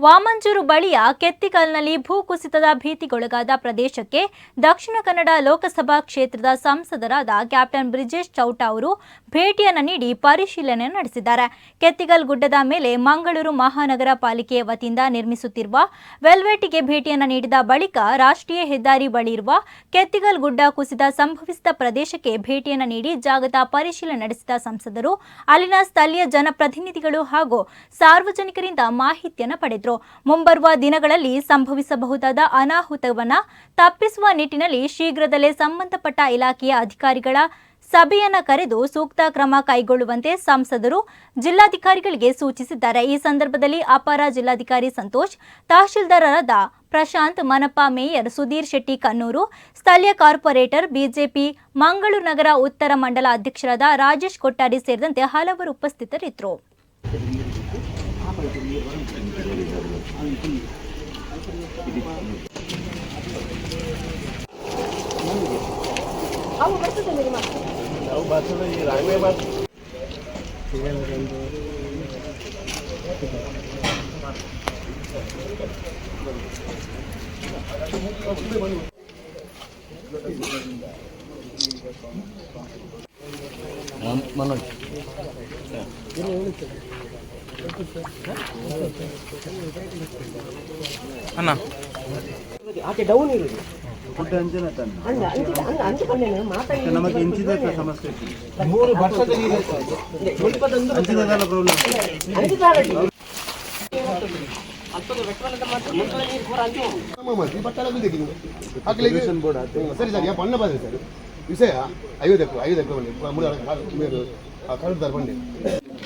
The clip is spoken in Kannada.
ವಾಮಂಜೂರು ಬಳಿಯ ಕೆತ್ತಿಕಲ್ನಲ್ಲಿ ಭೂಕುಸಿತದ ಭೀತಿಗೊಳಗಾದ ಪ್ರದೇಶಕ್ಕೆ ದಕ್ಷಿಣ ಕನ್ನಡ ಲೋಕಸಭಾ ಕ್ಷೇತ್ರದ ಸಂಸದರಾದ ಕ್ಯಾಪ್ಟನ್ ಬ್ರಿಜೇಶ್ ಚೌಟ ಅವರು ಭೇಟಿಯನ್ನು ನೀಡಿ ಪರಿಶೀಲನೆ ನಡೆಸಿದ್ದಾರೆ. ಕೆತ್ತಿಗಲ್ ಗುಡ್ಡದ ಮೇಲೆ ಮಂಗಳೂರು ಮಹಾನಗರ ಪಾಲಿಕೆಯ ವತಿಯಿಂದ ನಿರ್ಮಿಸುತ್ತಿರುವ ವೆಲ್ವೆಟ್ಗೆ ಭೇಟಿಯನ್ನು ನೀಡಿದ ಬಳಿಕ ರಾಷ್ಟ್ರೀಯ ಹೆದ್ದಾರಿ ಬಳಿ ಇರುವ ಕೆತ್ತಿಗಲ್ ಗುಡ್ಡ ಕುಸಿತ ಸಂಭವಿಸಿದ ಪ್ರದೇಶಕ್ಕೆ ಭೇಟಿಯನ್ನು ನೀಡಿ ಜಾಗತ ಪರಿಶೀಲನೆ ನಡೆಸಿದ ಸಂಸದರು, ಅಲ್ಲಿನ ಸ್ಥಳೀಯ ಜನಪ್ರತಿನಿಧಿಗಳು ಹಾಗೂ ಸಾರ್ವಜನಿಕರಿಂದ ಮಾಹಿತಿಯನ್ನು ಪಡೆದರು ಮುಂಬರುವ ದಿನಗಳಲ್ಲಿ ಸಂಭವಿಸಬಹುದಾದ ಅನಾಹುತವನ್ನು ತಪ್ಪಿಸುವ ನಿಟ್ಟಿನಲ್ಲಿ ಶೀಘ್ರದಲ್ಲೇ ಸಂಬಂಧಪಟ್ಟ ಇಲಾಖೆಯ ಅಧಿಕಾರಿಗಳ ಸಭೆಯನ್ನ ಕರೆದು ಸೂಕ್ತ ಕ್ರಮ ಕೈಗೊಳ್ಳುವಂತೆ ಸಂಸದರು, ಜಿಲ್ಲಾಧಿಕಾರಿಗಳಿಗೆ ಸೂಚಿಸಿದ್ದಾರೆ. ಈ ಸಂದರ್ಭದಲ್ಲಿ ಅಪರ ಜಿಲ್ಲಾಧಿಕಾರಿ ಸಂತೋಷ್, ತಹಶೀಲ್ದಾರರಾದ ಪ್ರಶಾಂತ್, ಮನಪ್ಪ ಮೇಯರ್ ಸುಧೀರ್ ಶೆಟ್ಟಿ ಕನ್ನೂರು ಸ್ಥಳೀಯ ಕಾರ್ಪೊರೇಟರ್ ಬಿಜೆಪಿ, ಮಂಗಳೂರು ನಗರ ಉತ್ತರ ಮಂಡಲ ಅಧ್ಯಕ್ಷರಾದ ರಾಜೇಶ್ ಕೊಟ್ಟಾರಿ ಸೇರಿದಂತೆ ಹಲವರು ಉಪಸ್ಥಿತರಿದ್ದರು. ಮನೋಜ್ ಅಣ್ಣ ಆಚೆ ಡೌನ್ ಇರುದು ಫುಡ್ ಅಂಜನ ತನ್ನ ಹಂಗ ಅಂಚಿದ ಹಂಗ ಅಂಚಿಕೊಂಡೇನೆ ಮಾತಾಡಿ ನಮಗೆ ಇಂಚಿದ ಸಮಸ್ಯೆ ಇತ್ತು ಮೂರು ವರ್ಷದಲ್ಲಿ ಇಪ್ಪತ್ತೊಂದು ಅಂಚಿದಲ್ಲ ಪ್ರಾಬ್ಲಮ್ ಅಂಚಿದಾರಡಿ ಹತ್ತೊಂದು ಆಕೆ ಹ್ಮ್, ಸರಿ. ಸರ್ ಯಾ ಬಣ್ಣ ಬಂದಿದೆ ಸರ್. ವಿಷಯ ಐವತ್ತು ಐವತ್ತು ಬನ್ನಿ ಮೂರು ಕಳೆದಾರೆ ಬನ್ನಿ